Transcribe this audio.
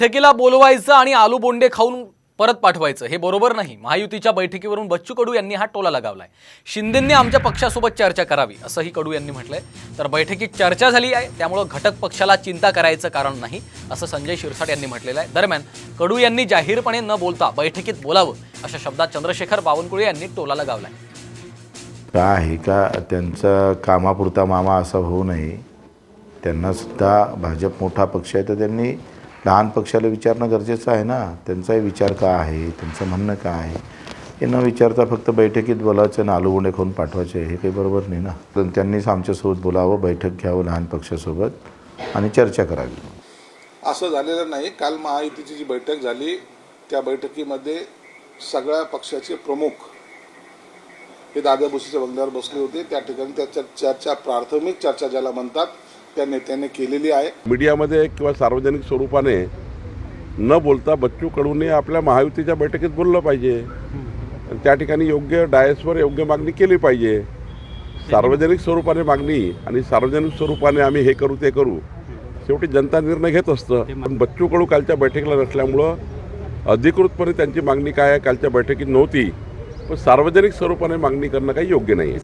बैठकीला बोलवायचं आणि आलू बोंडे खाऊन परत पाठवायचं हे बरोबर नाही. महायुतीच्या बैठकीवरून बच्चू कडू यांनी हा टोला लगावलाय. शिंदेंनी आमच्या पक्षासोबत चर्चा करावी असंही कडू यांनी म्हटलंय. तर बैठकीत चर्चा झाली आहे त्यामुळं घटक पक्षाला चिंता करायचं कारण नाही असं संजय शिरसाट यांनी म्हटलेलं आहे. दरम्यान कडू यांनी जाहीरपणे न बोलता बैठकीत बोलावं अशा शब्दात चंद्रशेखर बावनकुळे यांनी टोला लगावलाय. का आहे का? त्यांचा कामापुरता मामा असा होऊ नये. त्यांना सुद्धा भाजप मोठा पक्ष आहे तर त्यांनी लहान पक्षाला विचारणं गरजेचं आहे ना? त्यांचाही विचार का आहे? त्यांचं म्हणणं काय आहे? हे न विचारता फक्त बैठकीत बोलायचं आणि आलूगुंडे खाऊन पाठवायचे हे काही बरोबर नाही ना? पण त्यांनीच आमच्यासोबत बोलावं बैठक घ्यावं लहान पक्षासोबत आणि चर्चा करावी. असं झालेलं नाही. काल महायुतीची जी बैठक झाली त्या बैठकीमध्ये सगळ्या पक्षाचे प्रमुख हे दादा भुसेच्या बंगल्यावर बसले होते. त्या ठिकाणी त्याच्या चर्चा प्राथमिक चर्चा ज्याला म्हणतात त्या नेत्याने केलेली आहे. मीडियामध्ये किंवा सार्वजनिक स्वरूपाने न बोलता बच्चू कडूने आपल्या महायुतीच्या बैठकीत बोललं पाहिजे. त्या ठिकाणी योग्य डायसवर योग्य मागणी केली पाहिजे. सार्वजनिक स्वरूपाने मागणी आणि सार्वजनिक स्वरूपाने आम्ही हे करू ते करू शेवटी जनता निर्णय घेत असतं. पण बच्चू कडू कालच्या बैठकीला नसल्यामुळं अधिकृतपणे त्यांची मागणी काय आहे? कालच्या बैठकीत नव्हती. पण सार्वजनिक स्वरूपाने मागणी करणं काही योग्य नाही